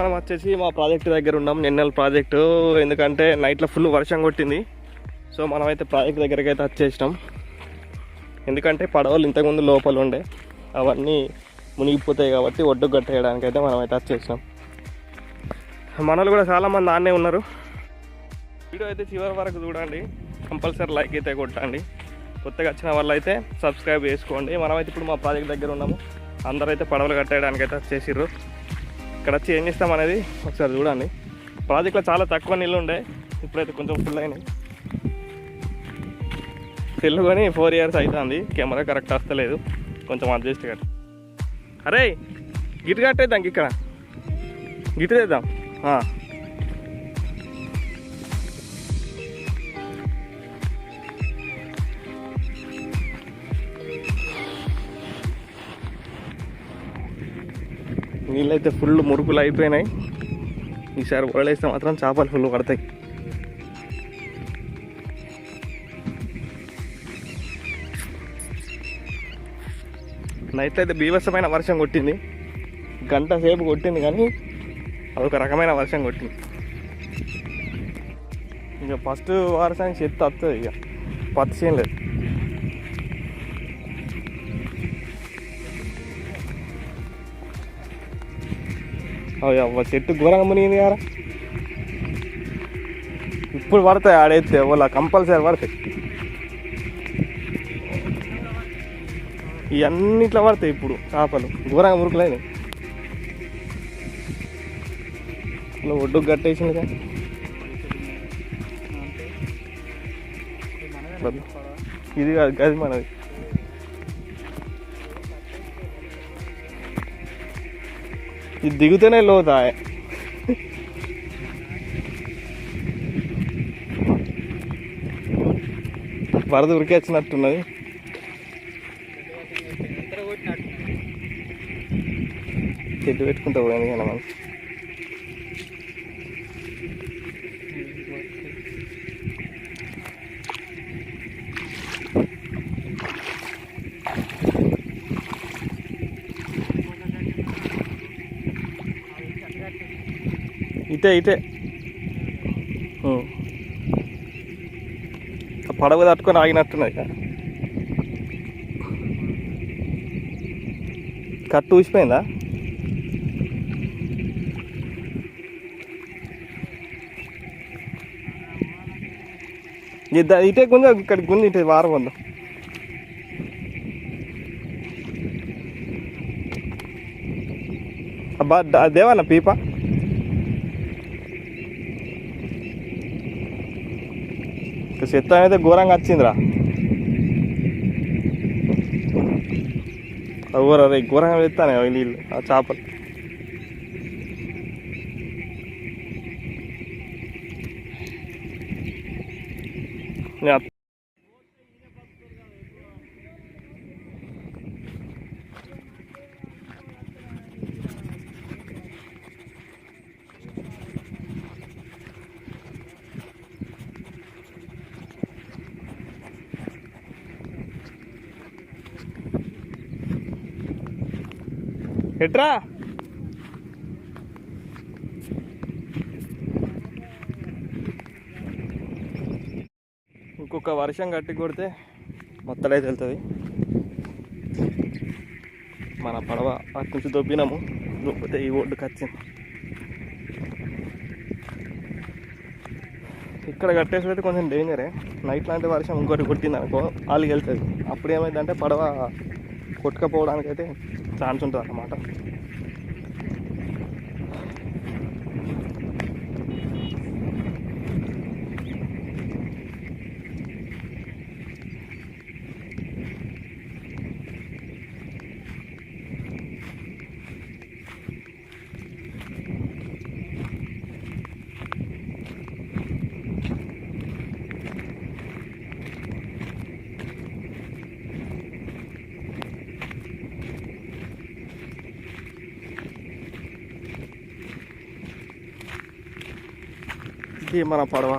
మనం వచ్చేసి మా ప్రాజెక్ట్ దగ్గర ఉన్నాం నిన్నెల ప్రాజెక్టు. ఎందుకంటే నైట్లో ఫుల్ వర్షం కొట్టింది. సో మనమైతే ప్రాజెక్ట్ దగ్గరికి అయితే వచ్చేసినాం. ఎందుకంటే పడవలు ఇంతకుముందు లోపల ఉండే. అవన్నీ మునిగిపోతాయి కాబట్టి ఒడ్డు కట్టేయడానికి అయితే మనమైతే వచ్చేసినాం. మనలు కూడా చాలామంది ఆన్నే ఉన్నారు. వీడియో అయితే చివరి వరకు చూడండి. కంపల్సరీ లైక్ అయితే కొట్టండి. కొత్తగా వచ్చిన వాళ్ళు అయితే సబ్స్క్రైబ్ చేసుకోండి. మనమైతే ఇప్పుడు మా ప్రాజెక్ట్ దగ్గర ఉన్నాము. అందరూ అయితే పడవలు కట్టేయడానికి అయితే వచ్చేసిర్రు. ఇక్కడ వచ్చి ఏం చేస్తాం అనేది ఒకసారి చూడండి. ప్రాజెక్ట్లో చాలా తక్కువ నీళ్ళు ఉండే ఇప్పుడైతే కొంచెం ఫుల్ అయినాయి. సెల్ కొని ఫోర్ ఇయర్స్ అవుతుంది కెమెరా కరెక్ట్ వస్తలేదు కొంచెం అడ్జస్ట్ కట్ అరే గిట్ కట్టేద్దాం ఇక్కడ గిట్ చేద్దాం నీళ్ళైతే ఫుల్ మురుకులు అయిపోయినాయి. ఈసారి వరలేస్తే మాత్రం చేపలు ఫుల్ పడతాయి. నైట్ అయితే బీభత్సమైన వర్షం కొట్టింది. గంట సేపు కొట్టింది కానీ అదొక రకమైన వర్షం కొట్టింది. ఇక ఫస్ట్ వర్షానికి చెత్త వస్తుంది ఇక. పత్తి చేయలేదు అవ్వ చెట్టు ఘోరంగా మునిగింది కదా ఇప్పుడు పడతాయి ఆడైతే వాళ్ళ కంపల్సరీ పడతాయి. ఇవన్నీ ఇట్లా పడతాయి ఇప్పుడు చేపలు ఘోరంగా మురుకులైనవి. ఇలా ఒడ్డుకు కట్టేసిందిగా ఇది కాదు గది మనది. ఇది దిగుతూనే లోతా వరద ఉరికేచ్చినట్టున్నది చెట్టు పెట్టుకుంటా పోయింది కానీ మనం ఇటే ఇటే. ఆ పడవ తట్టుకొని ఆగినట్టున్నాయి కదా కట్టు ఊసిపోయిందా? ఇద్ద ఇటే గుంజ ఇక్కడ గుంజ ఇటే వారం ఉందా అబ్బా దేవాన పీప ఇక చెత్త అయితే ఘోరంగా వచ్చిందిరా ఊర రే ఘోరంగా వెళ్తానే నీళ్ళు ఆ చేపలు నేను ఎట్రా? ఇంకొక వర్షం గట్టి కొడితే మొత్తం వెళ్తుంది. మన పడవ అటు నుంచి దొబ్బినాము దొబ్బితే ఈ ఒడ్డుకి వచ్చింది ఇక్కడ కట్టేసి కొంచెం డేంజరే నైట్ లాంటి వర్షం ఇంకోటి కొట్టింది అనుకో వాళ్ళకి వెళ్తుంది అప్పుడు ఏమైందంటే పడవ కొట్టుకపోవడానికైతే ఛాన్స్ ఉంటుంది అన్నమాట ఇది మన పడవ